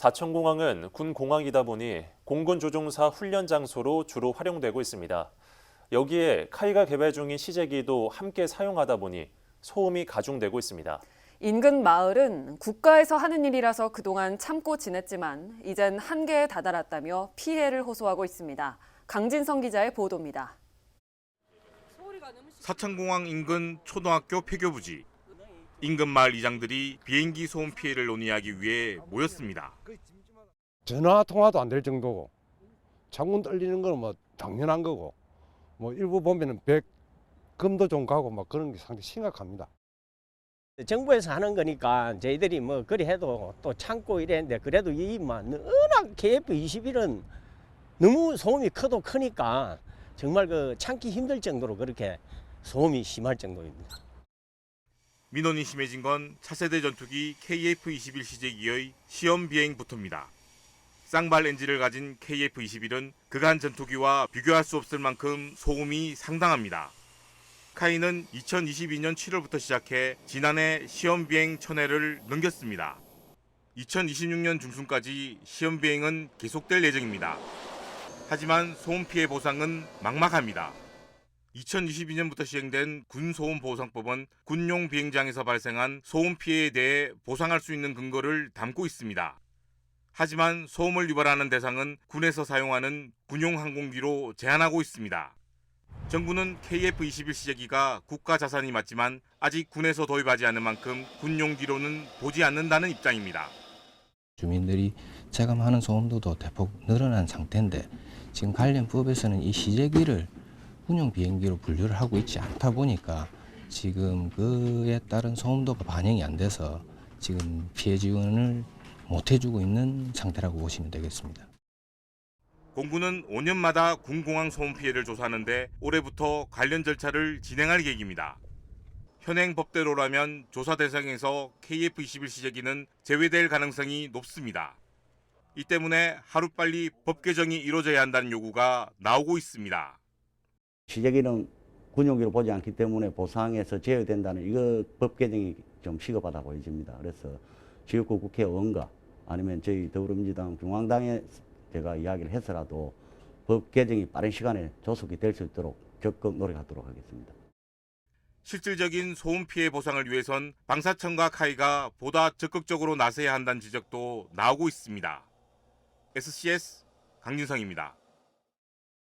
사천공항은 군 공항이다 보니 공군 조종사 훈련 장소로 주로 활용되고 있습니다. 여기에 카이가 개발 중인 시제기도 함께 사용하다 보니 소음이 가중되고 있습니다. 인근 마을은 국가에서 하는 일이라서 그동안 참고 지냈지만 이젠 한계에 다다랐다며 피해를 호소하고 있습니다. 강진성 기자의 보도입니다. 사천공항 인근 초등학교 폐교부지. 인근 마을 이장들이 비행기 소음 피해를 논의하기 위해 모였습니다. 전화 통화도 안 될 정도고 창문 떨리는 건 뭐 당연한 거고 뭐 일부 보면은 백 금도 좀 가고 막 그런 게 상당히 심각합니다. 정부에서 하는 거니까 저희들이 뭐 그리 해도 또 참고 이랬는데 그래도 이막 워낙 KF 21은 너무 소음이 커도 크니까 정말 그 참기 힘들 정도로 그렇게 소음이 심할 정도입니다. 민원이 심해진 건 차세대 전투기 KF-21 시제기의 시험 비행부터입니다. 쌍발 엔진을 가진 KF-21은 그간 전투기와 비교할 수 없을 만큼 소음이 상당합니다. 카이는 2022년 7월부터 시작해 지난해 시험 비행 천회를 넘겼습니다. 2026년 중순까지 시험 비행은 계속될 예정입니다. 하지만 소음 피해 보상은 막막합니다. 2022년부터 시행된 군소음보상법은 군용 비행장에서 발생한 소음 피해에 대해 보상할 수 있는 근거를 담고 있습니다. 하지만 소음을 유발하는 대상은 군에서 사용하는 군용 항공기로 제한하고 있습니다. 정부는 KF-21 시제기가 국가 자산이 맞지만 아직 군에서 도입하지 않은 만큼 군용기로는 보지 않는다는 입장입니다. 주민들이 체감하는 소음도도 대폭 늘어난 상태인데 지금 관련 법에서는 이 시제기를 군용 비행기로 분류를 하고 있지 않다 보니까 지금 그에 따른 소음도가 반영이 안 돼서 지금 피해 지원을 못 해주고 있는 상태라고 보시면 되겠습니다. 공군은 5년마다 군공항 소음 피해를 조사하는데 올해부터 관련 절차를 진행할 계획입니다. 현행 법대로라면 조사 대상에서 KF-21 시제기는 제외될 가능성이 높습니다. 이 때문에 하루빨리 법 개정이 이루어져야 한다는 요구가 나오고 있습니다. 시제기는 군용기로 보지 않기 때문에 보상에서 제외된다는 이거 법 개정이 좀 시급하다 보여집니다. 그래서 지역구 국회의원과 아니면 저희 더불어민주당 중앙당에 제가 이야기를 해서라도 법 개정이 빠른 시간에 조속히 될 수 있도록 적극 노력하도록 하겠습니다. 실질적인 소음 피해 보상을 위해선 방사청과 카이가 보다 적극적으로 나서야 한다는 지적도 나오고 있습니다. SCS 강진성입니다.